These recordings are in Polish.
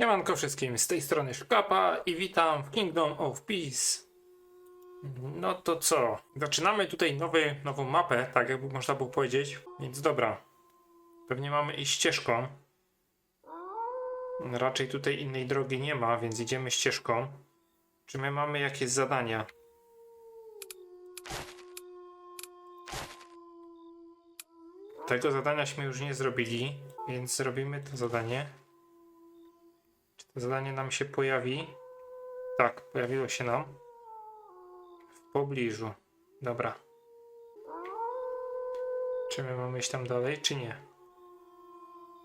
Siemanko wszystkim, z tej strony Szkapa i witam w Kingdom of Peace. No to co? Zaczynamy tutaj nowy, nową mapę, tak jakby można było powiedzieć, więc dobra. Pewnie mamy iść ścieżką. Raczej tutaj innej drogi nie ma, więc idziemy ścieżką. Czy my mamy jakieś zadania? Tego zadaniaśmy już nie zrobili, więc zrobimy to zadanie. Zadanie nam się pojawi? Tak, pojawiło się nam. W pobliżu. Dobra. Czy my mamy iść tam dalej, czy nie?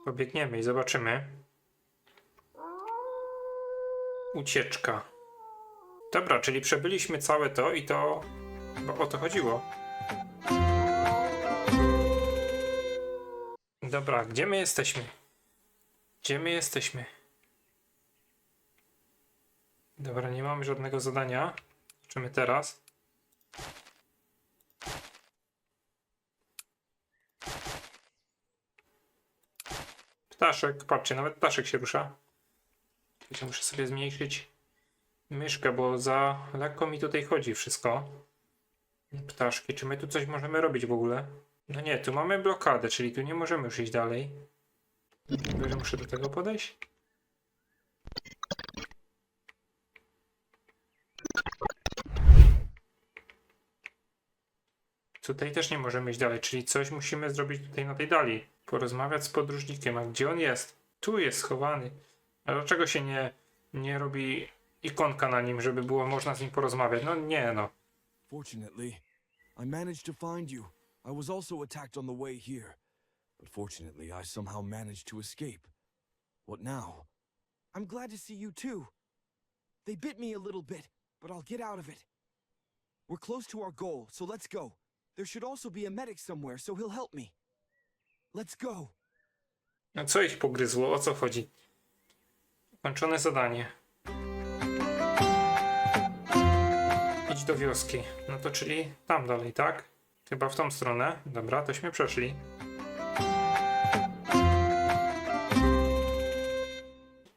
Pobiegniemy i zobaczymy. Ucieczka. Dobra, czyli przebyliśmy całe to i to. Bo o to chodziło. Dobra, gdzie my jesteśmy? Gdzie my jesteśmy? Dobra, nie mamy żadnego zadania. Zobaczymy teraz. Ptaszek, patrzcie, nawet ptaszek się rusza. Tylko muszę sobie zmniejszyć myszkę, bo za lekko mi tutaj chodzi wszystko. Ptaszki, czy my tu coś możemy robić w ogóle? No nie, tu mamy blokadę, czyli tu nie możemy już iść dalej. Muszę do tego podejść. Tutaj też nie możemy iść dalej, czyli coś musimy zrobić tutaj na tej dali. Porozmawiać z podróżnikiem, a gdzie on jest? Tu jest schowany. A dlaczego się nie, nie robi ikonka na nim, żeby było można z nim porozmawiać? No nie no. Fortunately, I managed to find you. I was also attacked on the way here. But fortunately, I somehow managed to escape. What now? I'm glad to see you too. They bit me a little bit, but I'll get out of it. We're close to our goal, so let's go. There should also be a medic somewhere, so he'll help me. Let's go. No co ich pogryzło? O co chodzi? Kończone zadanie. Idź do wioski. No to czyli tam dalej, tak? Chyba w tą stronę. Dobra, tośmy przeszli.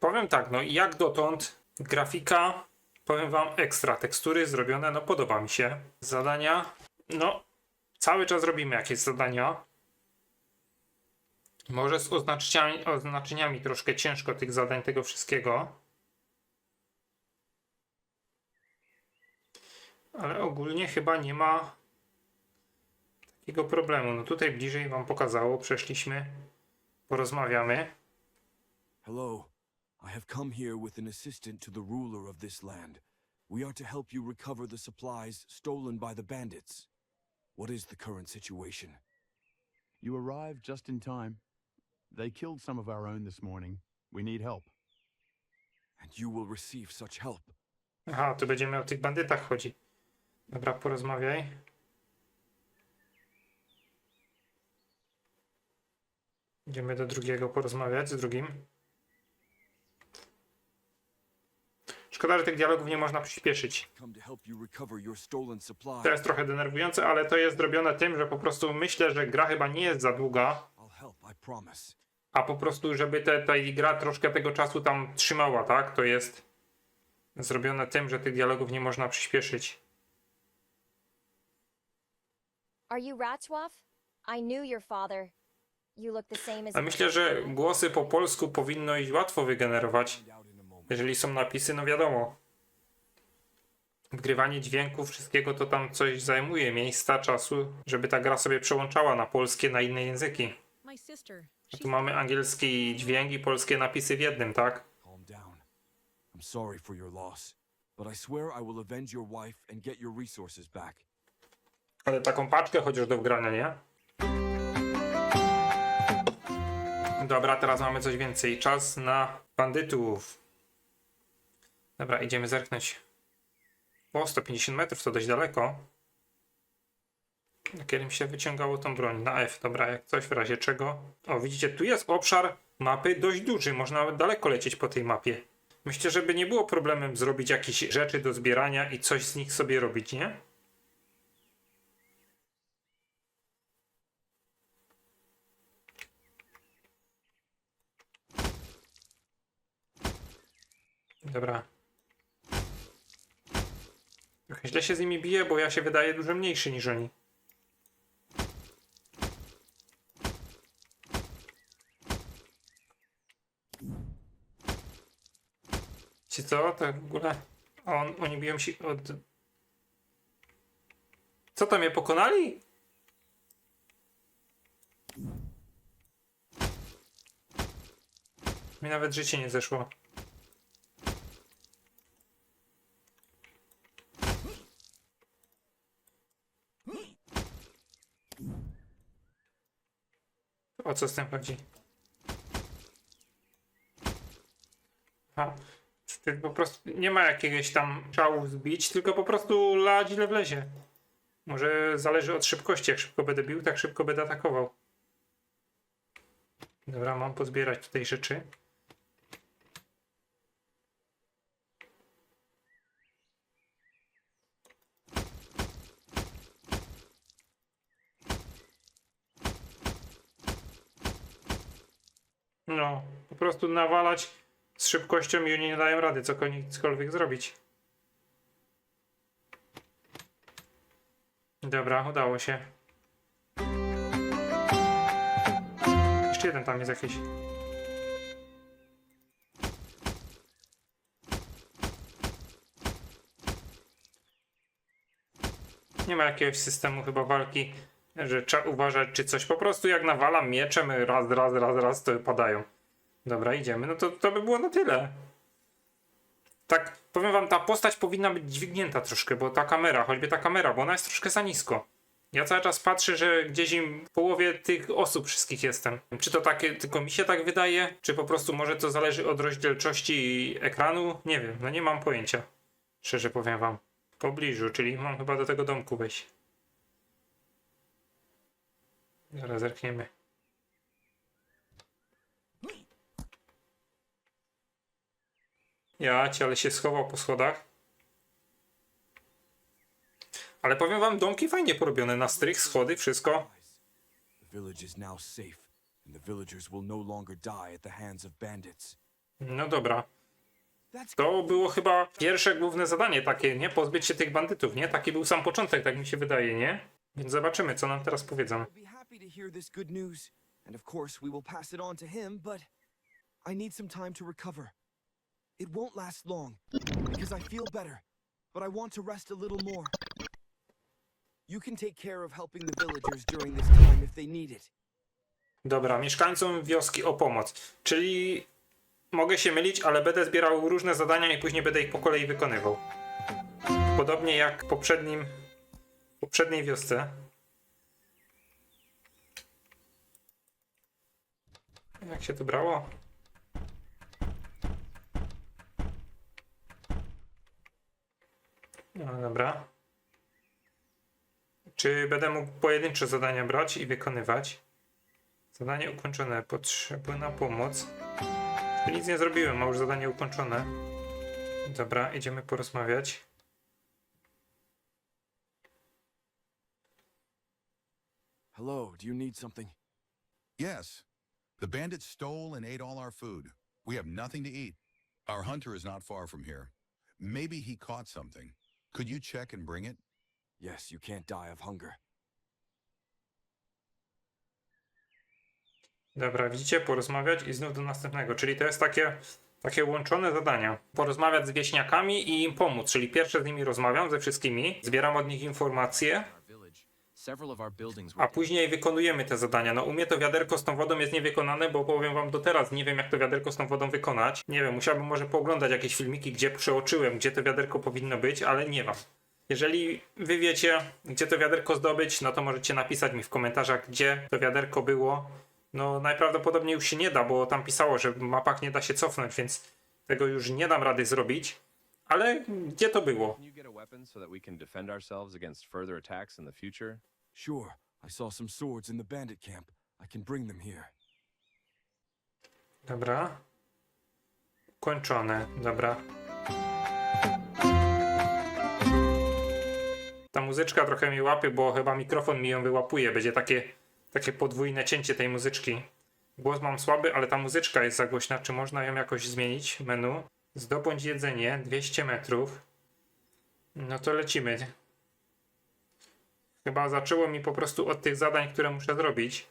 Powiem tak, no i jak dotąd grafika, powiem wam ekstra, tekstury zrobione, no podoba mi się. Zadania, no cały czas robimy jakieś zadania. Może z oznaczeniami, oznaczeniami troszkę ciężko tych zadań, tego wszystkiego. Ale ogólnie chyba nie ma takiego problemu. No tutaj bliżej wam pokazało, przeszliśmy, porozmawiamy. Hello. I have come here with an assistant to the ruler of this land. We are to help you recover the supplies stolen by the bandits. What is the current situation? You arrived just in time. They killed some of our own this morning. We need help. And you will receive such help. Aha, tu będziemy o tych bandytach chodzi. Dobra, porozmawiaj. Idziemy do drugiego porozmawiać z drugim. Szkoda, że tych dialogów nie można przyspieszyć. To jest trochę denerwujące, ale to jest zrobione tym, że po prostu myślę, że gra chyba nie jest za długa, a po prostu, żeby te, ta gra troszkę tego czasu tam trzymała, tak? To jest zrobione tym, że tych dialogów nie można przyspieszyć. Are you Ratswaff? I knew your father. You look the same as Ale myślę, że głosy po polsku powinno iść łatwo wygenerować. Jeżeli są napisy, no wiadomo. Wgrywanie dźwięków, wszystkiego to tam coś zajmuje miejsca, czasu, żeby ta gra sobie przełączała na polskie, na inne języki. A tu mamy angielski dźwięk i polskie napisy w jednym, tak? Calm down. I'm sorry for your loss, but I swear I will avenge your wife and get your resources back. Ale taką paczkę chociaż do wgrania, nie? Dobra, teraz mamy coś więcej. Czas na bandytów. Dobra, idziemy zerknąć. O, 150 metrów to dość daleko. Kiedy mi się wyciągało tą broń? Na F, dobra, jak coś w razie czego. O, widzicie, tu jest obszar mapy dość duży. Można nawet daleko lecieć po tej mapie. Myślę, żeby nie było problemem zrobić jakieś rzeczy do zbierania i coś z nich sobie robić, nie? Dobra. Źle się z nimi bije, bo ja się wydaję dużo mniejszy niż oni. Ci co? Tak w ogóle? On, oni biją się od... Co tam je pokonali? Mi nawet życie nie zeszło. O co z tym chodzi? A, czy po prostu nie ma jakiegoś tam czału zbić, tylko po prostu la źle wlezie. Może zależy od szybkości. Jak szybko będę bił, tak szybko będę atakował. Dobra, mam pozbierać tutaj rzeczy. No, po prostu nawalać z szybkością i oni nie dają rady cokolwiek, zrobić. Dobra, udało się. Jeszcze jeden tam jest jakiś. Nie ma jakiegoś systemu chyba walki, że trzeba uważać czy coś. Po prostu jak nawalam mieczem raz, raz, raz, raz, to padają. Dobra, idziemy. No to, to by było na tyle. Tak, powiem wam, ta postać powinna być dźwignięta troszkę, bo ta kamera, choćby ta kamera, bo ona jest troszkę za nisko. Ja cały czas patrzę, że gdzieś im w połowie tych osób wszystkich jestem. Czy to takie, tylko mi się tak wydaje, czy po prostu może to zależy od rozdzielczości ekranu? Nie wiem, no nie mam pojęcia. Szczerze powiem wam. W pobliżu, czyli mam chyba do tego domku wejść. Zaraz zerkniemy. Ja cię, ale się schował po schodach. Ale powiem wam, domki fajnie porobione. Na strych, schody, wszystko. No. No dobra. To było chyba pierwsze główne zadanie takie, nie? Pozbyć się tych bandytów, nie? Taki był sam początek, tak mi się wydaje, nie? Więc zobaczymy, co nam teraz powiedzą. I'll be happy to hear this good news, and of course we will pass it on to him, but I need some time to recover. It won't last long, because I feel better, but I want to rest a little more. You can take care of helping the villagers during this time if they need it. Dobra, mieszkańcom wioski o pomoc. Czyli mogę się mylić, ale będę zbierał różne zadania i później będę ich po kolei wykonywał. Podobnie jak w poprzednim, poprzedniej wiosce. Jak się to brało? Dobra. Czy będę mógł pojedyncze zadania brać i wykonywać? Zadanie ukończone. Potrzebna pomoc. Nic nie zrobiłem, a już zadanie ukończone. Dobra, idziemy porozmawiać. Hello, do you need something? Yes. The bandits stole and ate all our food. We have nothing to eat. Our hunter is not far from here. Maybe he caught something. Could you check and bring it? Yes, you can't die of hunger. Dobra, widzicie, porozmawiać i znów do następnego. Czyli to jest takie, takie łączone zadania. Porozmawiać z wieśniakami i im pomóc. Czyli pierwsze z nimi rozmawiam ze wszystkimi, zbieram od nich informacje, a później wykonujemy te zadania. No u mnie to wiaderko z tą wodą jest niewykonane, bo powiem wam do teraz, nie wiem jak to wiaderko z tą wodą wykonać. Nie wiem, musiałbym może pooglądać jakieś filmiki, gdzie przeoczyłem, gdzie to wiaderko powinno być, ale nie mam. Jeżeli wy wiecie, gdzie to wiaderko zdobyć, no to możecie napisać mi w komentarzach, gdzie to wiaderko było. No najprawdopodobniej już się nie da, bo tam pisało, że w mapach nie da się cofnąć, więc tego już nie dam rady zrobić. Ale gdzie to było? Sure, I saw some swords in the bandit camp. I can bring them here. Dobra. Kończone, dobra. Ta muzyczka trochę mi łapie, bo chyba mikrofon mi ją wyłapuje. Będzie takie, takie podwójne cięcie tej muzyczki. Głos mam słaby, ale ta muzyczka jest za głośna. Czy można ją jakoś zmienić? Menu. Zdobądź jedzenie 200 metrów. No to lecimy. Chyba zaczęło mi po prostu od tych zadań, które muszę zrobić.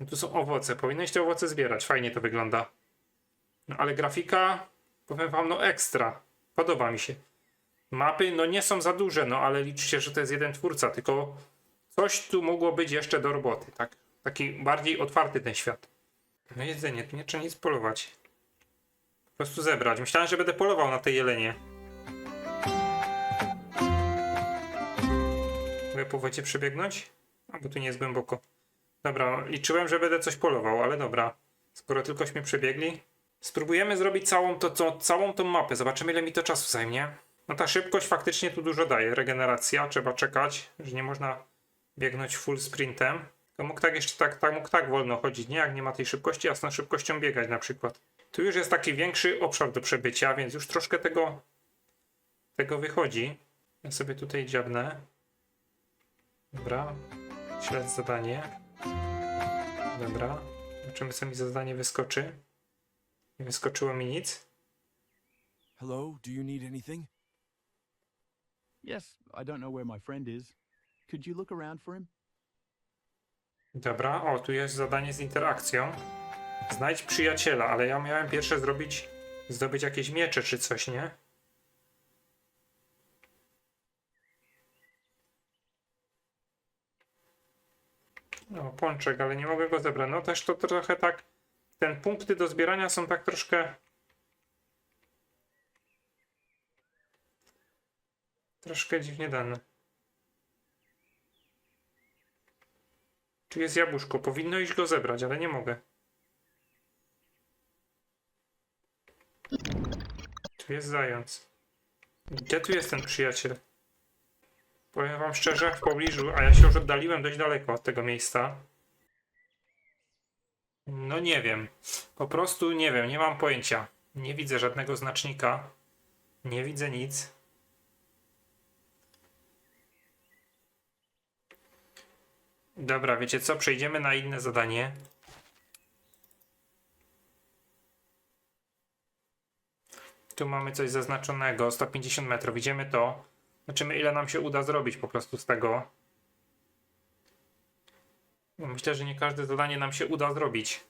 No tu są owoce. Powinieneś te owoce zbierać. Fajnie to wygląda. No ale grafika, powiem wam, no ekstra. Podoba mi się. Mapy, no nie są za duże, no ale liczcie, że to jest jeden twórca, tylko coś tu mogło być jeszcze do roboty, tak? Taki bardziej otwarty ten świat. No jedzenie, tu nie trzeba nic polować. Po prostu zebrać. Myślałem, że będę polował na tej jelenie. Mogę po wodzie przebiegnąć? A, bo tu nie jest głęboko. Dobra, liczyłem, że będę coś polował, ale dobra. Skoro tylkośmy przebiegli. Spróbujemy zrobić całą, to, co, całą tą mapę. Zobaczymy, ile mi to czasu zajmie. No ta szybkość faktycznie tu dużo daje. Regeneracja, trzeba czekać, że nie można biegnąć full sprintem. To mógł tak jeszcze tak, tak, mógł tak wolno chodzić, nie? Jak nie ma tej szybkości, a z tą szybkością biegać na przykład. Tu już jest taki większy obszar do przebycia, więc już troszkę tego, tego wychodzi. Ja sobie tutaj dziabnę. Dobra. Śledź zadanie. Dobra. Zobaczymy, co mi za zadanie wyskoczy. Nie wyskoczyło mi nic. Hello, do you need anything? Yes, I don't know where my friend is. Could you look around for him? Dobra, o, tu jest zadanie z interakcją. Znajdź przyjaciela, ale ja miałem pierwsze zrobić, zdobyć jakieś miecze czy coś, nie? No, pączek, ale nie mogę go zebrać. No też to trochę tak, ten punkty do zbierania są tak troszkę... Troszkę dziwnie dane. Tu jest jabłuszko. Powinno iść go zebrać, ale nie mogę. Tu jest zając. Gdzie tu jest ten przyjaciel? Powiem wam szczerze, w pobliżu, a ja się już oddaliłem dość daleko od tego miejsca. No nie wiem. Po prostu nie wiem, nie mam pojęcia. Nie widzę żadnego znacznika. Nie widzę nic. Dobra, wiecie co? Przejdziemy na inne zadanie. Tu mamy coś zaznaczonego, 150 metrów. Idziemy to. Zobaczymy, ile nam się uda zrobić po prostu z tego. Myślę, że nie każde zadanie nam się uda zrobić.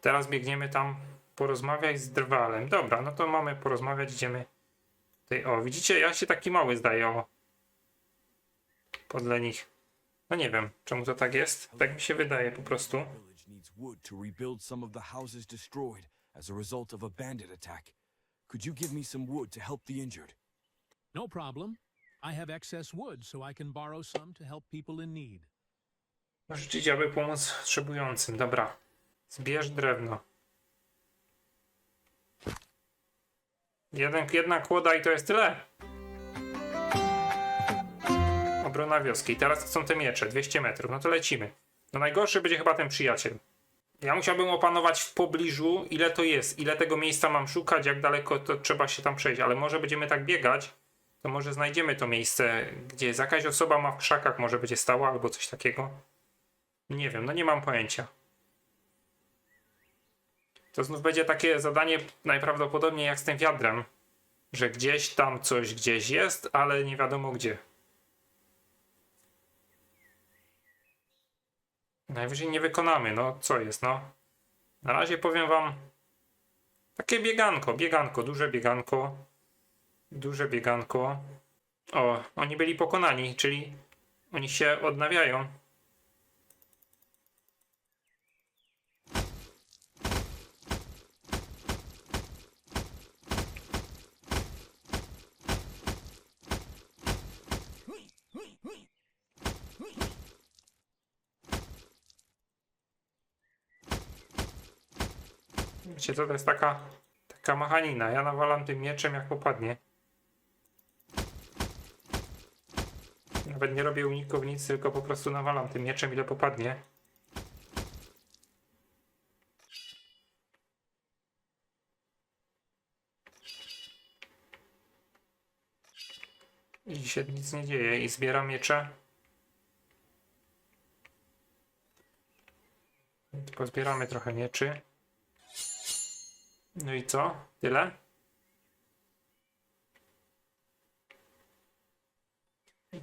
Teraz biegniemy tam porozmawiać z drwalem. Dobra, no to mamy porozmawiać, idziemy tutaj. O, widzicie, ja się taki mały zdaję, o. Podle nich. No nie wiem, czemu to tak jest. Tak mi się wydaje po prostu. As a result of a bandit attack. Could you give me some wood to help the injured? No problem. I have excess wood, so I can borrow some to help people in need. Rzucić, aby pomóc potrzebującym. Dobra. Zbierz drewno. Jeden, jedna kłoda i to jest tyle. Obrona wioski. Teraz są te miecze. 200 metrów. No to lecimy. No najgorszy będzie chyba ten przyjaciel. Ja musiałbym opanować w pobliżu, ile to jest, ile tego miejsca mam szukać, jak daleko to trzeba się tam przejść, ale może będziemy tak biegać, to może znajdziemy to miejsce, gdzie jakaś osoba ma w krzakach, może będzie stała albo coś takiego. Nie wiem, no nie mam pojęcia. To znów będzie takie zadanie najprawdopodobniej jak z tym wiadrem, że gdzieś tam coś gdzieś jest, ale nie wiadomo gdzie. Najwyżej nie wykonamy, no co jest, no. Na razie powiem wam takie bieganko, bieganko, duże bieganko. Duże bieganko. O, oni byli pokonani, czyli oni się odnawiają. Wiecie, to jest taka, taka machanina. Ja nawalam tym mieczem jak popadnie. Nawet nie robię uników nic, tylko po prostu nawalam tym mieczem ile popadnie. I się nic nie dzieje i zbieram miecze. Pozbieramy trochę mieczy. No i co? Tyle?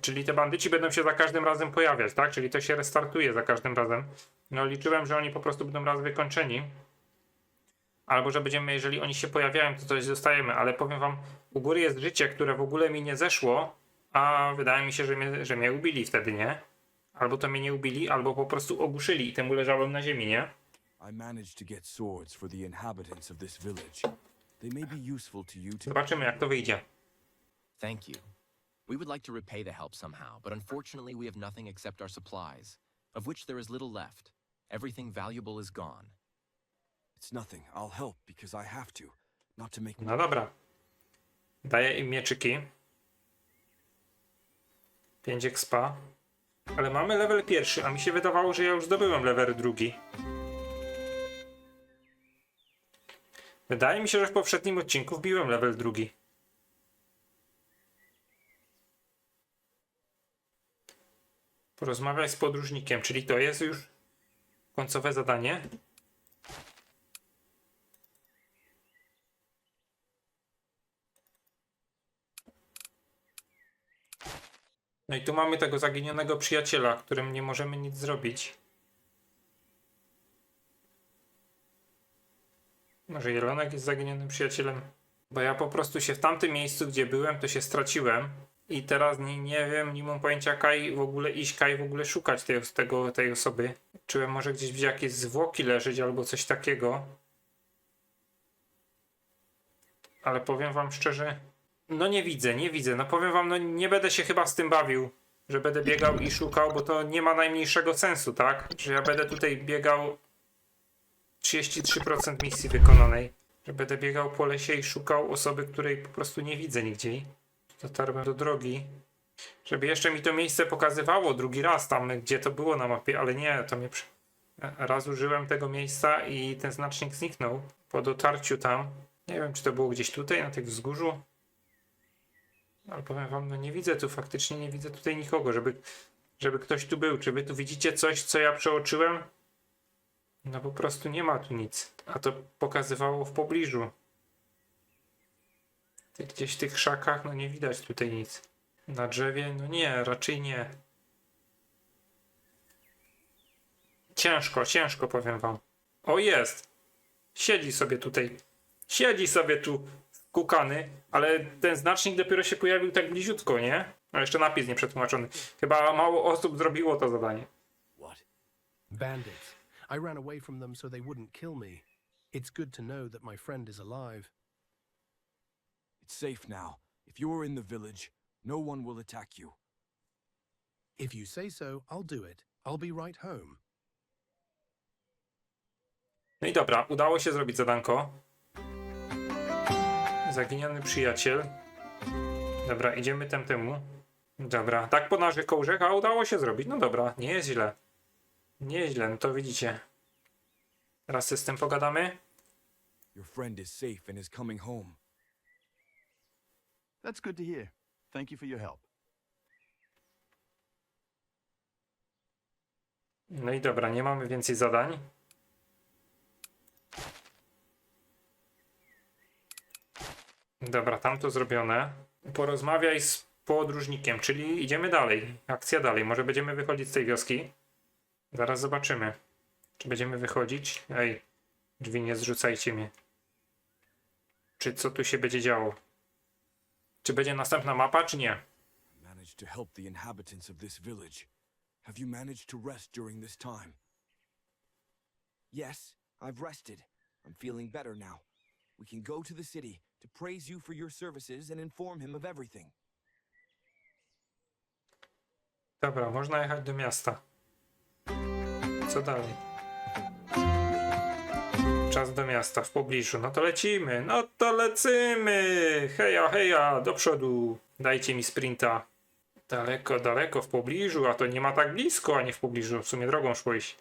Czyli te bandyci będą się za każdym razem pojawiać, tak? Czyli to się restartuje za każdym razem. No liczyłem, że oni po prostu będą raz wykończeni. Albo że będziemy, jeżeli oni się pojawiają, to coś dostajemy, ale powiem wam, u góry jest życie, które w ogóle mi nie zeszło, a wydaje mi się, że mnie, że mnie ubili wtedy, nie? Albo to mnie nie ubili, albo po prostu ogłuszyli i temu leżałem na ziemi, nie? I managed to get swords for the inhabitants of this village. They may be useful to you to Zobaczymy, jak to wyjdzie. Thank you. We would like to repay the help somehow, but unfortunately we have nothing except our supplies, of which there is little left. Everything valuable is gone. It's nothing. I'll help because I have to. Not to make No dobra. Daję im mieczyki. 5 expa. Ale mamy level pierwszy, a mi się wydawało, że ja już zdobyłem level drugi. Wydaje mi się, że w poprzednim odcinku wbiłem level drugi. Porozmawiaj z podróżnikiem, czyli to jest już końcowe zadanie. No i tu mamy tego zaginionego przyjaciela, którym nie możemy nic zrobić. Może Jelonek jest zaginionym przyjacielem? Bo ja po prostu się w tamtym miejscu, gdzie byłem, to się straciłem. I teraz nie, nie wiem, nie mam pojęcia Kaj w ogóle iść, Kaj w ogóle szukać tej, tego, tej osoby. Czułem może gdzieś gdzie jakieś zwłoki leżeć albo coś takiego. Ale powiem wam szczerze, no nie widzę, nie widzę. No powiem wam, no nie będę się chyba z tym bawił, że będę biegał i szukał, bo to nie ma najmniejszego sensu, tak? Że ja będę tutaj biegał 33% misji wykonanej. Że będę biegał po lesie i szukał osoby, której po prostu nie widzę nigdzie. Dotarłem do drogi. Żeby jeszcze mi to miejsce pokazywało drugi raz tam, gdzie to było na mapie, ale nie, to mnie... Raz użyłem tego miejsca i ten znacznik zniknął po dotarciu tam. Nie wiem, czy to było gdzieś tutaj, na tych wzgórzu. Ale powiem wam, no nie widzę tu faktycznie, nie widzę tutaj nikogo, żeby, żeby ktoś tu był. Czy wy tu widzicie coś, co ja przeoczyłem? No po prostu nie ma tu nic. A to pokazywało w pobliżu. Gdzieś w tych krzakach, no nie widać tutaj nic. Na drzewie, no nie, raczej nie. Ciężko, ciężko powiem wam. O jest! Siedzi sobie tutaj. Siedzi sobie tu kukany, ale ten znacznik dopiero się pojawił tak bliziutko, nie? A jeszcze napis nie przetłumaczony. Chyba mało osób zrobiło to zadanie. what? Bandits. I ran away from them so they wouldn't kill me. It's good to know that my friend is alive. It's safe now. If you're in the village, no one will attack you. If you say so, I'll do it. I'll be right home. No i dobra, udało się zrobić zadanko. Zaginiony przyjaciel. Dobra, idziemy tem temu. Dobra, tak po naszych kołżech, a udało się zrobić. No dobra, nie jest źle. Nie jest źle, no to widzicie. Teraz z tym pogadamy. Your friend is safe and is coming home. That's good to hear. Thank you for your help. No i dobra, nie mamy więcej zadań. Dobra, tam to zrobione. Porozmawiaj z podróżnikiem, czyli idziemy dalej. Akcja dalej. Może będziemy wychodzić z tej wioski. Zaraz zobaczymy. Czy będziemy wychodzić? Ej, drzwi nie zrzucajcie mnie. Czy co tu się będzie działo? Czy będzie następna mapa, czy nie? Managed to help the inhabitants of this village. Have you managed to rest during this time? Yes, I've rested. I'm feeling better now. We can go to the city to praise you for your services and inform him of everything. Dobra, można jechać do miasta. Co dalej? Czas do miasta w pobliżu. No to lecimy. No to lecimy. Heja, heja, do przodu. Dajcie mi sprinta. Daleko, daleko w pobliżu, a to nie ma tak blisko, a nie w pobliżu. W sumie drogą szłeś.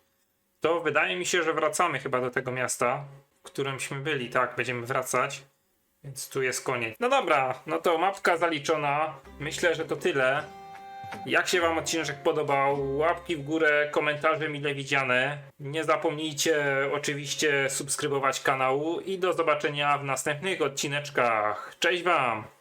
To wydaje mi się, że wracamy chyba do tego miasta, w którymśmy byli. Tak, będziemy wracać. Więc tu jest koniec. No dobra, no to mapka zaliczona. Myślę, że to tyle. Jak się Wam odcinek podobał? Łapki w górę, komentarze mile widziane. Nie zapomnijcie oczywiście subskrybować kanału i do zobaczenia w następnych odcineczkach. Cześć Wam!